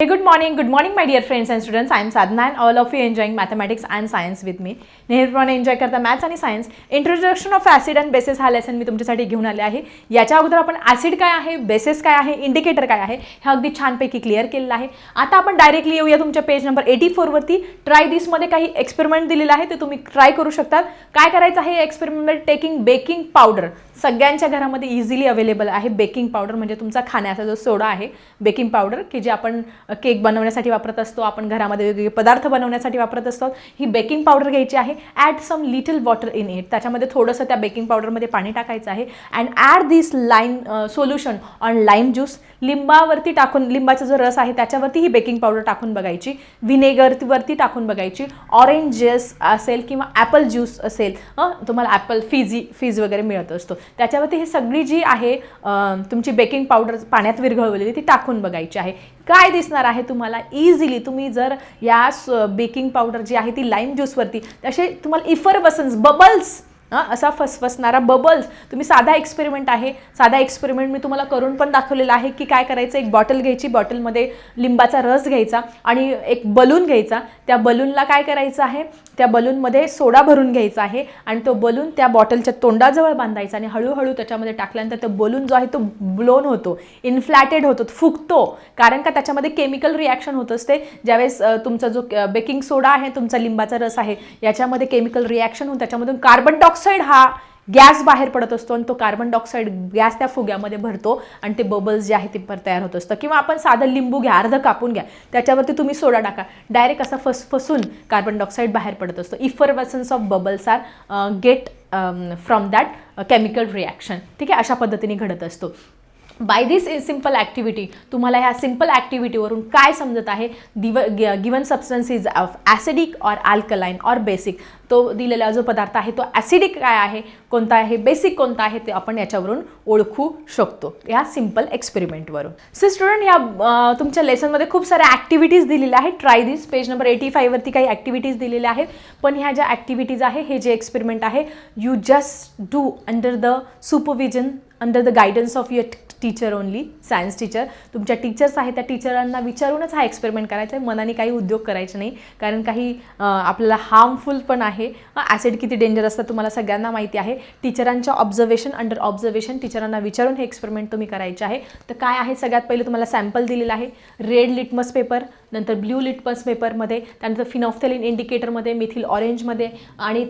Hey, good morning, good morning, my dear friends and students. I am Sadhana and all of you enjoying mathematics and science with me. नेहमीप्रमाणे enjoy करता maths आणि science introduction of acid and basis हा lesson मी तुमच्यासाठी घेऊन आले आहे. याच्या अगोदर आपण ॲसिड काय आहे बेसिस काय आहे इंडिकेटर काय आहे हे अगदी छानपैकी क्लिअर केलेलं आहे. आता आपण डायरेक्टली येऊया तुमच्या पेज नंबर एटी फोरवरती ट्राय दिसमध्ये काही एक्सपेरिमेंट दिलेलं आहे ते तुम्ही ट्राय करू शकता काय करायचं आहे एक्सपेरिमेंट टेकिंग बेकिंग पावडर सगळ्यांच्या घरामध्ये इझिली अवेलेबल आहे बेकिंग पावडर म्हणजे तुमचा खाण्याचा जो सोडा आहे बेकिंग पावडर की जे आपण केक बनवण्यासाठी वापरत असतो. आपण घरामध्ये वेगवेगळे पदार्थ बनवण्यासाठी वापरत असतो. ही बेकिंग पावडर घ्यायची आहे. Add some little water in it त्याच्यामध्ये थोडंसं त्या बेकिंग पावडरमध्ये पाणी टाकायचं आहे. And add this line solution on lime juice लिंबावरती टाकून लिंबाचा जो रस आहे त्याच्यावरती ही बेकिंग पावडर टाकून बघायची. व्हिनेगरवरती टाकून बघायची. ऑरेंज ज्यूस असेल किंवा ॲपल ज्यूस असेल हं, तुम्हाला ॲपल फिजी फीज वगैरे मिळत असतो. त्याच्यावरती ही सगळी जी आहे तुमची बेकिंग पावडर पाण्यात विरघळवलेली ती टाकून बघायची आहे. काय दिसणार आहे तुम्हाला इझिली तुम्ही जर या बेकिंग पावडर जी आहे ती लाईम ज्यूसवरती असे तुम्हाला इफर बसन्स बबल्स असा फसफसणारा बबल्स तुम्ही साधा एक्सपेरिमेंट आहे. साधा एक्सपेरिमेंट मी तुम्हाला करून पण दाखवलेला आहे की काय करायचं? एक बॉटल घ्यायची. बॉटलमध्ये लिंबाचा रस घ्यायचा आणि एक बलून घ्यायचा. त्या बलूनला काय करायचं आहे? त्या बलूनमध्ये सोडा भरून घ्यायचा आहे आणि तो बलून त्या बॉटलच्या तोंडाजवळ बांधायचा आणि हळूहळू त्याच्यामध्ये टाकल्यानंतर तो बलून जो आहे तो ब्लोन होतो. इन्फ्लॅटेड होतो. फुगतो. कारण का? त्याच्यामध्ये केमिकल रिॲक्शन होत असते. ज्यावेळेस तुमचा जो बेकिंग सोडा आहे तुमचा लिंबाचा रस आहे याच्यामध्ये केमिकल रिॲक्शन होऊन त्याच्यामधून कार्बन डायऑक्साईड हा गॅस बाहेर पडत असतो आणि तो कार्बन डायऑक्साईड गॅस त्या फुग्यामध्ये भरतो आणि ते बबल्स जे आहे ते पर तयार होत असतं. किंवा आपण साधं लिंबू घ्या अर्ध कापून घ्या त्याच्यावरती तुम्ही सोडा टाका. डायरेक्ट असं फस फसून कार्बन डायऑक्साईड बाहेर पडत असतो. Effervescence of bubbles are get from that chemical reaction ठीक आहे? अशा पद्धतीने घडत असतो. By this is simple activity तुम्हाला ह्या सिंपल ॲक्टिव्हिटीवरून काय समजत आहे? दिव given substance is of acidic or alkaline or basic तो दिलेला जो पदार्थ आहे तो ॲसिडिक काय आहे? कोणता आहे? बेसिक कोणता आहे? ते आपण याच्यावरून ओळखू शकतो. या सिंपल एक्सपेरिमेंटवरून सो स्टुडंट या तुमच्या लेसनमध्ये खूप साऱ्या ॲक्टिव्हिटीज दिलेल्या आहेत. Try this page number eighty फाईव्हवरती काही ॲक्टिव्हिटीज दिलेल्या आहेत. पण ह्या ज्या ॲक्टिव्हिटीज आहे हे जे एक्सपेरिमेंट आहे you just do under the supervision under the guidance of your teacher only science teacher तुमच्या टीचर्स आहेत त्या टीचरांना विचारूनच हा एक्सपेरिमेंट करायचा आहे मनाने काही उद्योग करायचे नाही. कारण काही आपल्याला हार्मफुल पण आहे. ॲसिड किती डेंजर असतं तुम्हाला सगळ्यांना माहिती आहे. टीचरांच्या ऑब्झर्वेशन अंडर ऑब्झर्वेशन टीचरांना विचारून हे एक्सपेरिमेंट तुम्ही करायचे आहे. तर काय आहे? सगळ्यात पहिले तुम्हाला सॅम्पल दिलेलं आहे. रेड लिटमस पेपर नंतर ब्ल्यू लिटमस पेपरमध्ये त्यानंतर फिनॉफ्थेलिन इंडिकेटरमध्ये मिथिल ऑरेंजमध्ये आणि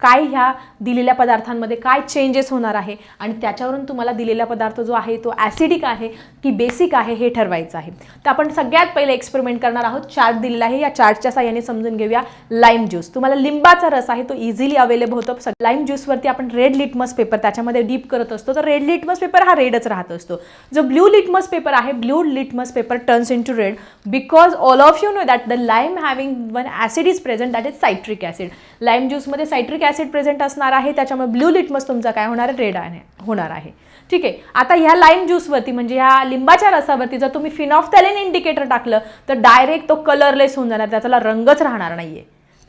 काय ह्या दिलेल्या पदार्थांमध्ये काय चेंजेस होणार आहे आणि त्याच्यावरून तुम्हाला दिलेला पदार्थ जो आहे तो ॲसिडिक आहे की बेसिक आहे हे ठरवायचं आहे. तर आपण सगळ्यात पहिले एक्सपेरिमेंट करणार आहोत. चार्ट दिलेला आहे. या चार्टच्या साह्याने समजून घेऊया. लाईम ज्यूस तुम्हाला लिंबाचा रस आहे तो इझिली अवेलेबल होतो. लाईम ज्यूसवरती आपण रेड लिटमस पेपर त्याच्यामध्ये डीप करत असतो. तर रेड लिटमस पेपर हा रेडच राहत असतो. जो ब्ल्यू लिटमस पेपर आहे blue litmus paper turns into red because all of you know that the lime having one acid is present that is citric acid lime ज्यूसमध्ये citric acid present असणार आहे त्याच्यामुळे blue litmus तुमचा काय होणार आहे? Red आहे होणार आहे. ठीक आहे. आता ह्या लाईम ज्यूसवरती म्हणजे ह्या लिंबाच्या रसावरती जर तुम्ही फिनॉफ्थॅलिन इंडिकेटर टाकलं तर डायरेक्ट तो कलरलेस होऊन जाणार त्याचा रंगच राहणार नाहीये.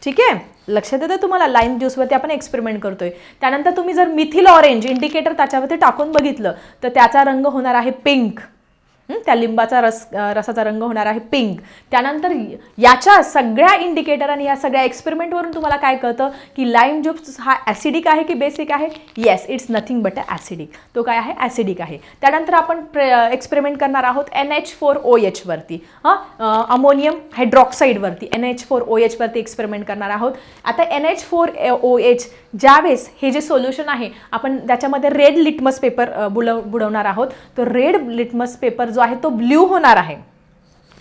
ठीक आहे? लक्षात येतं तुम्हाला? लाईम ज्यूसवरती आपण एक्सपेरिमेंट करतोय. त्यानंतर तुम्ही जर मिथिल ऑरेंज इंडिकेटर त्याच्यावरती टाकून बघितलं तर त्याचा रंग होणार आहे पिंक त्या लिंबाचा रस रसाचा रंग होणार आहे पिंक त्यानंतर याच्या सगळ्या इंडिकेटर आणि या सगळ्या एक्सपेरिमेंटवरून तुम्हाला काय कळतं? की लाईम ज्यूस हा ॲसिडिक आहे की बेसिक आहे? Yes it's nothing but a acidic तो काय आहे? ॲसिडिक आहे. त्यानंतर आपण एक्सपेरिमेंट करणार आहोत एन एच फोर ओ एचवरती हां अमोनियम हायड्रॉक्साईडवरती एन एच फोर ओ एचवरती एक्सपेरिमेंट करणार आहोत. आता N H four O H ज्यावेळेस हे जे सोल्युशन आहे आपण त्याच्यामध्ये रेड लिटमस पेपर बुडव बुडवणार आहोत. तो रेड लिटमस पेपर जो आहे तो ब्ल्यू होणार आहे.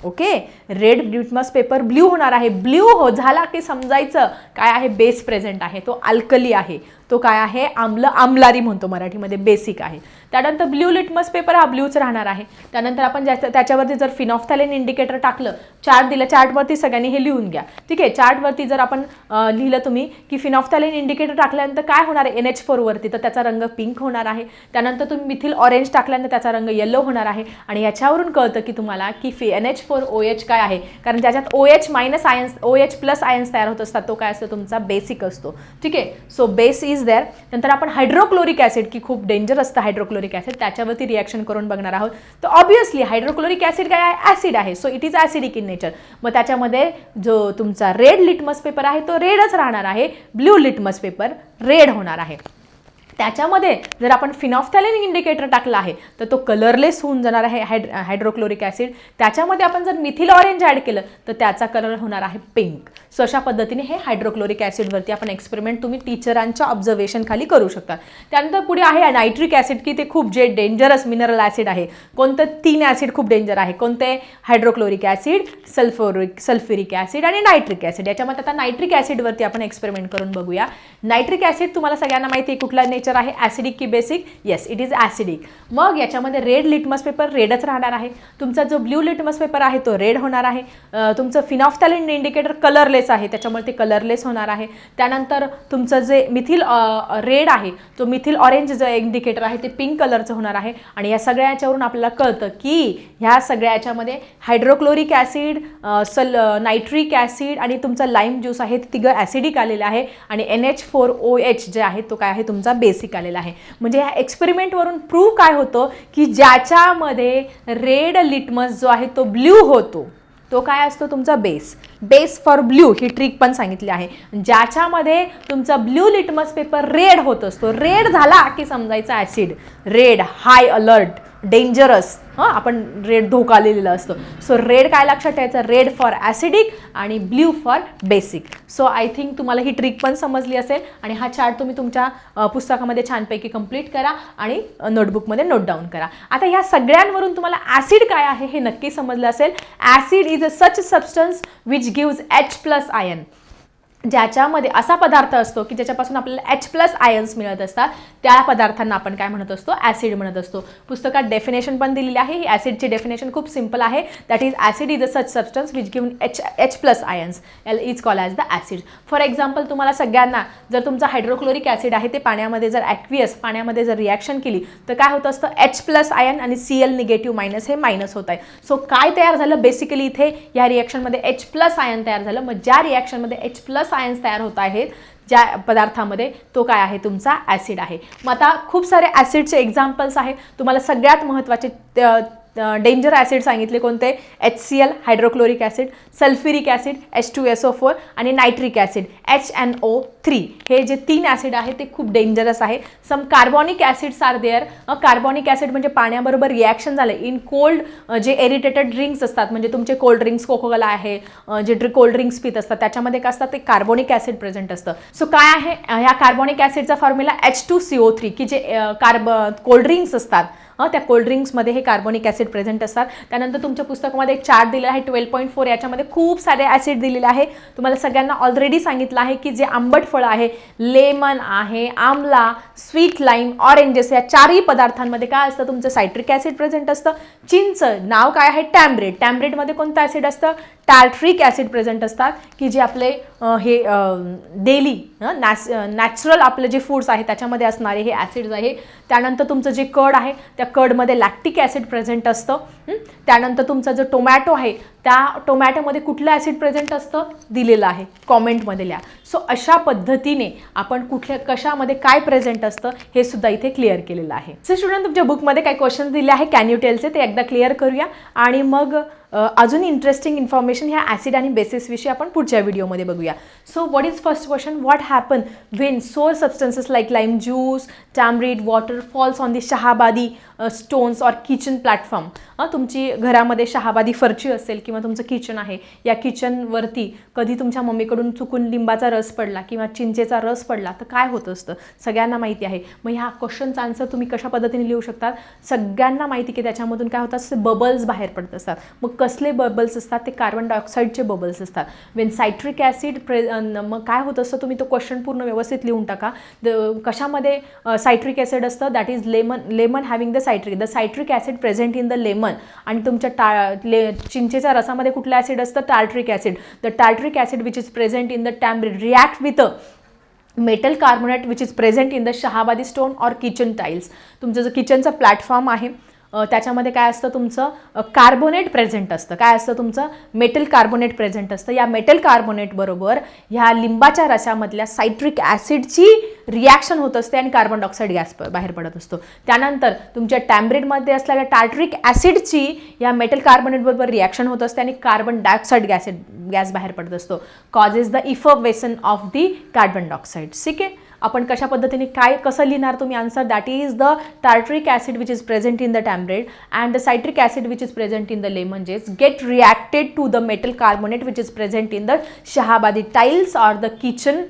Okay? Red litmus paper blue होणार आहे. ब्ल्यू हो झाला की समजायचं काय आहे? बेस प्रेझेंट आहे. तो अल्कली आहे. तो काय आहे? आमलं आमलारी म्हणतो मराठीमध्ये बेसिक आहे. त्यानंतर ब्ल्यू लिटमस पेपर हा ब्ल्यूच राहणार आहे. त्यानंतर आपण ज्याच्या त्याच्यावरती जर फिनॉफ्थॅलिन इंडिकेटर टाकलं चार्ट दिलं चार्टवरती सगळ्यांनी हे लिहून घ्या. ठीक आहे? चार्टवरती जर आपण लिहिलं तुम्ही की फिनॉफ्थॅलिन इंडिकेटर टाकल्यानंतर काय होणार आहे? एन एच फोरवरती तर त्याचा रंग पिंक होणार आहे. त्यानंतर तुम्ही मिथिल ऑरेंज टाकल्यानंतर त्याचा रंग येलो होणार आहे. आणि याच्यावरून कळतं की तुम्हाला की fee N H four O H काय आहे? कारण ज्याच्यात O H minus ions O H plus ions तयार होत असतात तो काय असतो? तुमचा बेसिक असतो. ठीक आहे? सो बेस इज देअर नंतर आपण हायड्रोक्लोरिक ॲसिड की खूप डेंजर असतं हायड्रोक्लोरिक ॲसिड त्याच्यावरती रिॲक्शन करून बघणार आहोत. तर ऑब्वियसली हायड्रोक्लोरिक ॲसिड काय आहे? ॲसिड आहे. So it is acidic in nature मग त्याच्यामध्ये जो तुमचा रेड लिटमस पेपर आहे तो रेडच राहणार आहे. ब्ल्यू लिटमस पेपर रेड होणार आहे. त्याच्यामध्ये जर आपण फिनॉफ्थॅलिन इंडिकेटर टाकला आहे तर तो कलरलेस होऊन जाणार आहे हायड हायड्रोक्लोरिक ॲसिड त्याच्यामध्ये आपण जर मिथिल ऑरेंज ॲड केलं तर त्याचा कलर होणार आहे पिंक सो अशा पद्धतीने हे हायड्रोक्लोरिक ॲसिडवरती आपण एक्सपेरिमेंट तुम्ही टीचरांच्या ऑब्झर्वेशन खाली करू शकता. त्यानंतर पुढे आहे नायट्रिक ॲसिड की ते खूप जे डेंजरस मिनरल ॲसिड आहे. कोणतं? तीन ॲसिड खूप डेंजर आहे. कोणते? Hydrochloric acid sulphuric sulphuric acid आणि नायट्रिक ॲसिड याच्यामध्ये आता नायट्रिक ॲसिडवरती आपण एक्सपेरिमेंट करून बघूया. नायट्रिक ॲसिड तुम्हाला सगळ्यांना माहिती आहे कुठला नेचर आहे ॲसिडिक की basic? Yes it is acidic मग याच्यामध्ये रेड लिटमस पेपर रेडच राहणार आहे. तुमचा जो ब्ल्यू लिटमस पेपर आहे तो रेड होणार आहे. तुमचं फिनॉफ्थॅलिन इंडिकेटर कलरलेस आहे त्याच्यामुळे ते कलरलेस होणार आहे. त्यानंतर तुमचं जे मिथिल रेड आहे तो मिथिल ऑरेंज जो इंडिकेटर आहे ते पिंक कलरचं होणार आहे. आणि या सगळ्या याच्यावरून आपल्याला कळतं की ह्या सगळ्या याच्यामध्ये हायड्रोक्लोरिक ॲसिड सल नायट्रिक ॲसिड आणि तुमचा लाईम ज्यूस आहे ते तिघं ॲसिडिक आलेलं आहे. आणि N H four O H जे आहे तो काय आहे? तुमचा बेसिक आलेलं आहे. म्हणजे ह्या एक्सपेरिमेंटवरून प्रूव्ह काय होतं की ज्याच्यामध्ये रेड लिटमस जो आहे तो ब्ल्यू होतो तो काय असतो तुमचा बेस बेस फॉर ब्ल्यू ही ट्रिक पण सांगितली आहे. ज्याच्यामध्ये तुमचा ब्ल्यू लिटमस पेपर रेड होत असतो. रेड झाला की समजायचा acid red high alert dangerous हां आपण रेड धोका आलेला असतो. सो रेड काय लक्षात ठेवायचं? रेड फॉर ॲसिडिक आणि blue for basic so I think तुम्हाला ही ट्रिक पण समजली असेल आणि हा चार्ट तुम्ही तुमच्या पुस्तकामध्ये छानपैकी कंप्लीट करा आणि नोटबुकमध्ये नोट डाऊन करा. आता ह्या सगळ्यांवरून तुम्हाला ॲसिड काय आहे हे नक्की समजलं असेल. Acid is a such substance which gives H plus ion ज्याच्यामध्ये असा पदार्थ असतो की ज्याच्यापासून आपल्याला एच प्लस आयन्स मिळत असतात त्या पदार्थांना आपण काय म्हणत असतो? ॲसिड म्हणत असतो. पुस्तकात डेफिनेशन पण दिलेली आहे. ही ॲसिडची डेफिनेशन खूप सिंपल आहे. That is acid is a such substance which given H H plus ions L is call as the acid for example तुम्हाला सगळ्यांना जर तुमचा हायड्रोक्लोरिक ॲसिड आहे ते पाण्यामध्ये जर ॲक्वियस पाण्यामध्ये जर रिॲक्शन केली तर काय होत असतं? एच प्लस आयन आणि सी एल निगेटिव्ह मायनस हे मायनस होत आहे. सो काय तयार झालं? बेसिकली इथे या रिॲक्शनमध्ये एच प्लस आयन तयार झालं. मग ज्या रिॲक्शनमध्ये एच प्लस आयन्स तयार होत आहेत ज्या पदार्थामध्ये तो काय आहे तुमचा ॲसिड आहे. मग आता खूप सारे ॲसिडचे एक्झाम्पल्स आहे तुम्हाला सगळ्यात महत्त्वाचे डेंजर ॲसिड सांगितले कोणते? H C L hydrochloric acid sulphuric acid H two S O four आणि nitric acid H N O three हे जे तीन ॲसिड आहे ते खूप डेंजरस आहे. Some carbonic acids are there carbonic acid म्हणजे पाण्याबरोबर रिॲक्शन झालं. इन कोल्ड जे एरिटेटेड ड्रिंक्स असतात म्हणजे तुमचे कोल्ड ड्रिंक्स कोकोला आहे जे ड्रि कोल्ड ड्रिंक्स पित असतात त्याच्यामध्ये काय असतं? ते कार्बॉनिक ॲसिड प्रेझेंट असतं. सो काय आहे? ह्या carbonic ॲसिडचा formula H two C O three की जे कार्ब कोल्ड ड्रिंक्स असतात. त्या कोल्ड्रिंक्समध्ये हे कार्बोनिक ॲसिड प्रेझेंट असतात. त्यानंतर तुमच्या पुस्तकामध्ये एक चार्ट दिलेला आहे ट्वेल्व पॉईंट फोर याच्यामध्ये खूप सारे ॲसिड दिलेले आहे. तुम्हाला सगळ्यांना ऑलरेडी सांगितलं आहे की जे आंबट फळं आहे लेमन आहे आमला स्वीट लाईम ऑरेंजेस या चारही पदार्थांमध्ये काय असतं? तुमचं सायट्रिक ॲसिड प्रेझेंट असतं. चिंच नाव काय आहे? टॅम्ब्रेड टॅम्ब्रेडमध्ये कोणतं ॲसिड असतं? टॅल्ट्रिक ॲसिड प्रेझेंट असतात की जे आपले हे डेली नॅस नॅचरल आपले जे फूड्स आहे त्याच्यामध्ये असणारे हे ॲसिड्स आहे. त्यानंतर तुमचं जे कड आहे त्या कडमध्ये लॅक्टिक ॲसिड प्रेझेंट असतं. त्यानंतर तुमचा जो टोमॅटो आहे त्या टोमॅटोमध्ये कुठलं ॲसिड प्रेझेंट असतं? दिलेलं आहे. कॉमेंटमध्ये लिहा. सो अशा पद्धतीने आपण कुठल्या कशामध्ये काय प्रेझेंट असतं हे सुद्धा इथे क्लिअर केलेलं आहे. सो स्टुडंट तुमच्या बुकमध्ये काही क्वेश्चन दिले आहे कॅन यू टेलचे ते एकदा क्लिअर करूया. आणि मग अजून इंटरेस्टिंग इन्फॉर्मेशन ह्या ॲसिड आणि बेसिसविषयी आपण पुढच्या व्हिडिओमध्ये बघूया. So what is first question what happen when sour substances like lime juice tamarind water falls on the Shahabadi stones or kitchen platform तुमची घरामध्ये शहाबादी फरची असेल किंवा तुमचं किचन आहे या किचनवरती कधी तुमच्या मम्मीकडून चुकून लिंबाचा रस पडला किंवा चिंचेचा रस पडला तर काय होत असतं? सगळ्यांना माहिती आहे. मग ह्या क्वेश्चनचा आन्सर तुम्ही कशा पद्धतीने लिहू शकतात? सगळ्यांना माहिती की त्याच्यामधून काय होतात? बबल्स बाहेर पडत असतात. मग कसले बबल्स असतात? ते कार्बन डायऑक्साईडचे बबल्स असतात. वेन सायट्रिक ॲसिड प्रे मग काय होत असतं तुम्ही तो क्वेश्चन पूर्ण व्यवस्थित लिहून टाका. द- कशामध्ये सायट्रिक ॲसिड असतं? That is lemon lemon having the citric the citric acid present in the lemon आणि तुमच्या टा ले चिंचेच्या रसामध्ये कुठलं ॲसिड असतं? Tartaric acid the tartaric acid which is present in the tamarind react with metal carbonate which is present in the Shahabadi stone or kitchen tiles तुमचं जो किचनचा प्लॅटफॉर्म आहे त्याच्यामध्ये काय असतं तुमचं? कार्बोनेट प्रेझेंट असतं. काय असतं तुमचं? मेटल कार्बोनेट प्रेझेंट असतं. या मेटल कार्बोनेटबरोबर ह्या लिंबाच्या रसामधल्या सायट्रिक ॲसिडची रिॲक्शन होत असते आणि कार्बन डायऑक्साईड गॅस बाहेर पडत असतो. त्यानंतर तुमच्या टॅम्ब्रेडमध्ये असलेल्या टार्ट्रिक ॲसिडची या मेटल कार्बोनेटबरोबर रिॲक्शन होत असते आणि कार्बन डायऑक्साईड गॅस गॅस बाहेर पडत असतो. Causes the effervescence of the carbon dioxide ठीक आहे? आपण कशा पद्धतीने काय कसं लिहिणार तुम्ही answer that is the tartaric acid which is present in the tamarind and the citric acid which is present in the lemon get reacted to the metal carbonate which is present in the Shahabadi tiles or the kitchen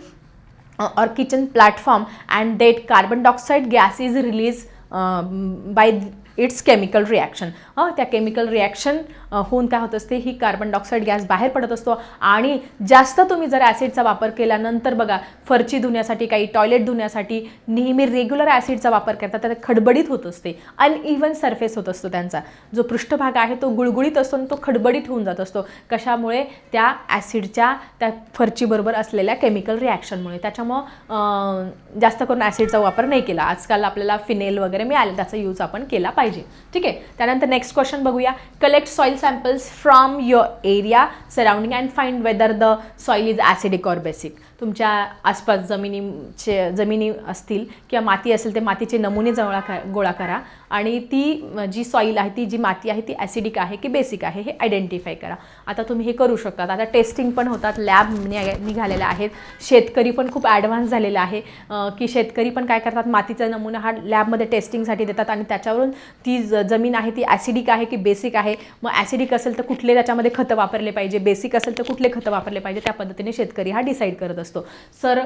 or kitchen platform and that carbon dioxide gas is release by its chemical reaction. हां त्या chemical reaction होऊन काय होत असते ही carbon dioxide gas बाहेर पडत असतो आणि जास्त तुम्ही जर ॲसिडचा वापर केल्यानंतर बघा फरची धुण्यासाठी काही टॉयलेट धुण्यासाठी नेहमी रेग्युलर ॲसिडचा वापर करतात तर खडबडीत होत असते अनइव्हन सरफेस होत असतो त्यांचा. जो पृष्ठभाग आहे तो गुळगुळीत असतो आणि तो खडबडीत होऊन जात असतो. कशामुळे? त्या ॲसिडच्या त्या फरचीबरोबर असलेल्या केमिकल रिॲक्शनमुळे त्याच्यामुळं जास्त करून ॲसिडचा वापर नाही केला. आजकाल आपल्याला फिनेल वगैरे मिळाले त्याचा यूज आपण केला पाहिजे. ठीक आहे? त्यानंतर नेक्स्ट क्वेश्चन बघूया. Collect soil samples from your area surrounding and find whether the soil is acidic or basic तुमच्या आसपास जमिनीचे जमिनी असतील किंवा माती असेल ते मातीचे नमुने जवळ गोळा करा. आणि ती जी सॉईल आहे ती जी माती आहे ती ॲसिडिक आहे की बेसिक आहे हे आयडेंटिफाय करा. आता तुम्ही हे करू शकतात आता टेस्टिंग पण होतात लॅब निघालेल्या आहेत. शेतकरी पण खूप ॲडव्हान्स झालेला आहे. की शेतकरी पण काय करतात मातीचा नमुना हा लॅबमध्ये टेस्टिंगसाठी देतात आणि त्याच्यावरून ती ज जमीन आहे ती ॲसिडिक आहे की बेसिक आहे. मग ॲसिडिक असेल तर कुठले त्याच्यामध्ये खतं वापरले पाहिजे? बेसिक असेल तर कुठले खतं वापरले पाहिजे? त्या पद्धतीने शेतकरी हा डिसाईड करत असतो. सर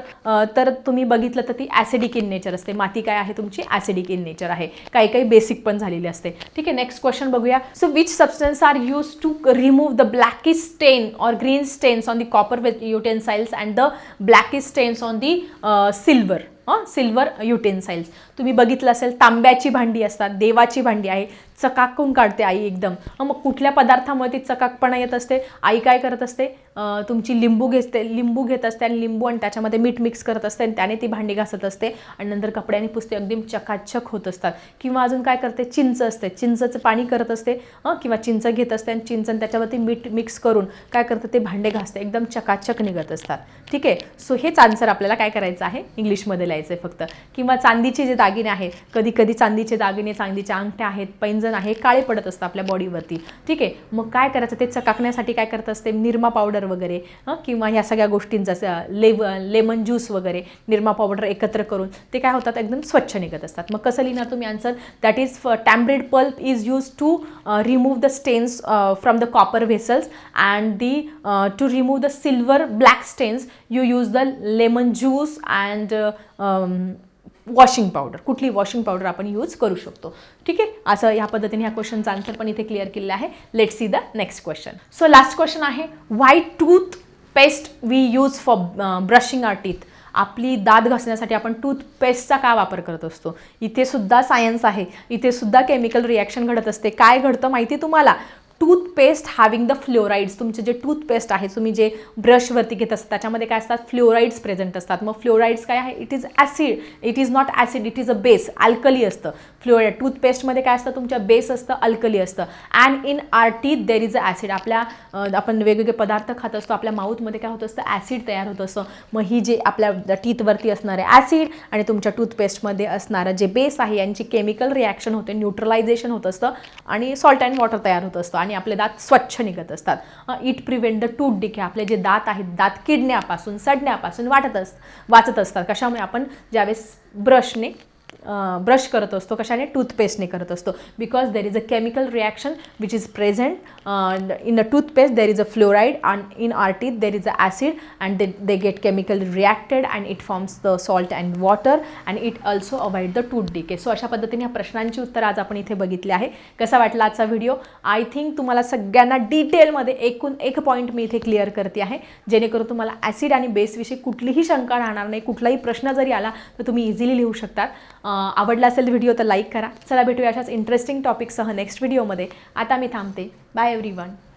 तर तुम्ही बघितलं तर ती ॲसिडिक इन नेचर असते. माती काय आहे? तुमची ॲसिडिक इन नेचर आहे. काही काही बेसिक पण झालेली असते. ठीक आहे नेक्स्ट क्वेश्चन बघूया. So which substance are use to remove the blacky stain or green stains on the copper utensils and the blacky stains on the silver silver utensils तुम्ही बघितलं असेल तांब्याची भांडी असतात देवाची भांडी आहे. चकाकून काढते आई एकदम. मग कुठल्या पदार्थामुळे ती चकाकपणा येत असते? आई काय करत असते? तुमची लिंबू घेते लिंबू घेत असते आणि लिंबू आणि त्याच्यामध्ये मीठ मिक्स करत असते आणि त्याने ती भांडी घासत असते आणि नंतर कपड्याने पुसते अगदी चकाचक होत असतात. किंवा अजून काय करते? चिंच असते. चिंचचं पाणी करत असते किंवा चिंच घेत असते आणि चिंच आणि त्याच्यावरती मीठ मिक्स करून काय करतं? ते भांडे घासते. एकदम चकाचक निघत असतात. ठीक आहे? सो हेच आन्सर आपल्याला काय करायचं आहे? इंग्लिशमध्ये लिहायचं आहे फक्त. किंवा चांदीचे जे दागिने आहेत कधी कधी चांदीचे दागिने चांदीच्या अंगठ्या आहेत पैंजण आहे काळे पडत असतं आपल्या बॉडीवरती ठीक आहे? मग काय करायचं? ते चकाकण्यासाठी काय करत असते? निरमा पावडर वगैरे किंवा ह्या सगळ्या गोष्टींचा लेव लेमन ज्यूस वगैरे निरमा पावडर एकत्र करून ते काय होतात? एकदम स्वच्छ निघत असतात. मग कसं लिहिणार तुम्ही answer that is tamarind pulp is use to remove the stains from the copper vessels and the to remove the silver black stains you use the lemon juice and washing powder कुठली washing powder आपण use करू शकतो. ठीक आहे? असं ह्या पद्धतीने ह्या क्वेश्चनचा आन्सर पण इथे क्लिअर केलेला आहे. Let see the next question so last question आहे. White toothpaste we use for brushing our teeth आपली दात घासण्यासाठी आपण टूथपेस्टचा का वापर करत असतो? इथे सुद्धा सायन्स आहे. इथे सुद्धा केमिकल रिॲक्शन घडत असते. काय घडतं माहिती आहे तुम्हाला? टूथपेस्ट हॅविंग द फ्लोराईड्स तुमचे जे टूथपेस्ट आहे तुम्ही जे ब्रशवरती घेत असतात त्याच्यामध्ये काय असतात? फ्लोराईड्स प्रेझेंट असतात. मग फ्लोराईड्स काय आहे? It is acid it is not acid it is a base alkali असतं. फ्लोराईड टूथपेस्टमध्ये काय असतं? तुमच्या बेस असतं अल्कली असतं. And in our teeth there is a acid आपल्या आपण वेगवेगळे पदार्थ खात असतो आपल्या माऊथमध्ये काय होत असतं? ॲसिड तयार होत असतं मग ही जे आपल्या टीथवरती असणारे ॲसिड आणि तुमच्या टूथपेस्टमध्ये असणारं जे बेस आहे यांची केमिकल रिॲक्शन होते न्यूट्रलायझेशन होत असतं आणि सॉल्ट अँड वॉटर तयार होत असतं. आणि आपले दात स्वच्छ निघत असतात. It prevent the tooth decay आपले जे दात आहेत दात किडण्यापासून सडण्यापासून वाटत अस वाचत असतात. कशामुळे आपण ज्यावेळेस ब्रशने ब्रश करत असतो कशाने? टूथपेस्टने करत असतो. Because there is a chemical reaction which is present in a toothpaste there is a fluoride and in our teeth there is a acid and they they get chemical reacted and it forms the salt and water and it also avoid the tooth decay so अशा पद्धतीने ह्या प्रश्नांची उत्तर आज आपण इथे बघितले आहे. कसा वाटला आजचा व्हिडिओ आय थिंक तुम्हाला सगळ्यांना डिटेलमध्ये एकूण एक पॉईंट मी इथे क्लिअर करते आहे. जेणेकरून तुम्हाला ॲसिड आणि बेसविषयी कुठलीही शंका राहणार नाही. कुठलाही प्रश्न जरी आला तर तुम्ही इझिली लिहू शकतात. आवडला असेल व्हिडिओ तर लाईक करा. चला भेटूया अशाच इंटरेस्टिंग टॉपिकसह नेक्स्ट व्हिडिओमध्ये आता मी थांबते. Bye every one